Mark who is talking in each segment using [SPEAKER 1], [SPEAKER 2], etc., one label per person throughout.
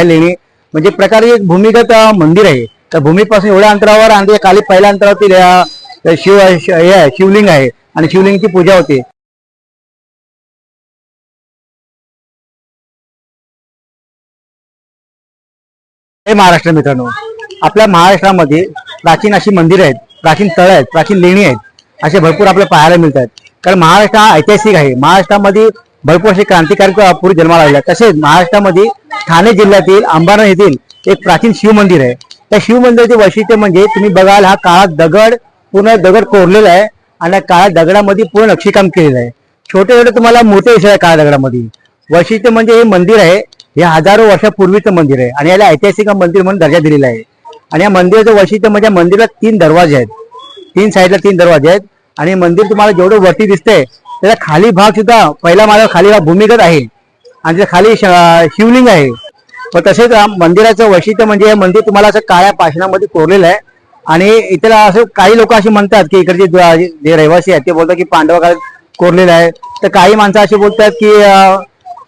[SPEAKER 1] आहे लेणी म्हणजे प्रकारे एक भूमिगत मंदिर आहे. तर भूमीपासून एवढ्या अंतरावर आणि काली खाली पहिल्या अंतरावरती शिव हे आहे, शिवलिंग आहे. आणि शिवलिंगची पूजा होते. हे महाराष्ट्र मित्रांनो आपल्या महाराष्ट्रामध्ये प्राचीन अशी मंदिरं आहेत प्राचीन तळ आहेत प्राचीन लेणी आहेत असे भरपूर आपल्याला पाहायला मिळतात. कारण महाराष्ट्र हा ऐतिहासिक आहे. महाराष्ट्रामध्ये भरपूर असे क्रांतिकारी पूर्वी जन्माला आले आहेत. तसेच महाराष्ट्रामध्ये ठाणे जिल्ह्यातील अंबारा येथील एक प्राचीन शिवमंदिर आहे. त्या शिवमंदिराचे वैशिष्ट्य म्हणजे तुम्ही बघाल हा काळा दगड पूर्ण दगड कोरलेला आहे आणि काळ्या दगडामध्ये पूर्ण नक्षीकाम केलेलं आहे. छोटे छोटे तुम्हाला मोठे दिसत आहे काळ्या दगडामध्ये. वैशिष्ट्य म्हणजे हे मंदिर आहे हे हजारो वर्षापूर्वीचं मंदिर आहे आणि याला ऐतिहासिक मंदिर म्हणून दर्जा दिलेला आहे. आणि या मंदिराचं वैशिष्ट्य म्हणजे या मंदिरात तीन दरवाजे आहेत. तीन साईडला तीन दरवाजे आहेत आणि मंदिर तुम्हाला जेवढं वरती दिसतंय त्याचा खाली भाग सुद्धा पहिला माझा खाली भाग भूमिगत आहे. आणि त्याच्याखाली श- शिवलिंग आहे. व तसेच मंदिराचं वैशिष्ट्य म्हणजे हे मंदिर तुम्हाला असं काळ्या पाषाणामध्ये कोरलेलं आहे. आणि इथला असं काही लोक असे म्हणतात की इकडचे जे रहिवासी आहेत ते बोलतात की पांडव काळात कोरलेलं आहे तर काही माणसं अशी बोलतात की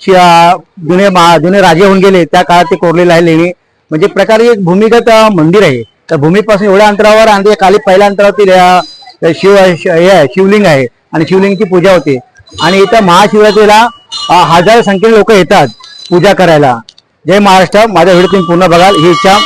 [SPEAKER 1] जुने जुने राजे होऊन गेले त्या काळात ते कोरलेलं आहे लेणी. म्हणजे प्रकारे एक भूमिगत मंदिर आहे. तर भूमीपासून एवढ्या अंतरावर आणि खाली पहिल्या अंतरावरती शिव हे शिवलिंग आहे. आणि शिवलिंगची पूजा होते. आणि इथं महाशिवरात्रीला हजारो संख्येने लोक येतात पूजा करायला. जय महाराष्ट्र माझ्या व्हिडिओ तुम्ही पूर्ण बघाल. ही इच्छा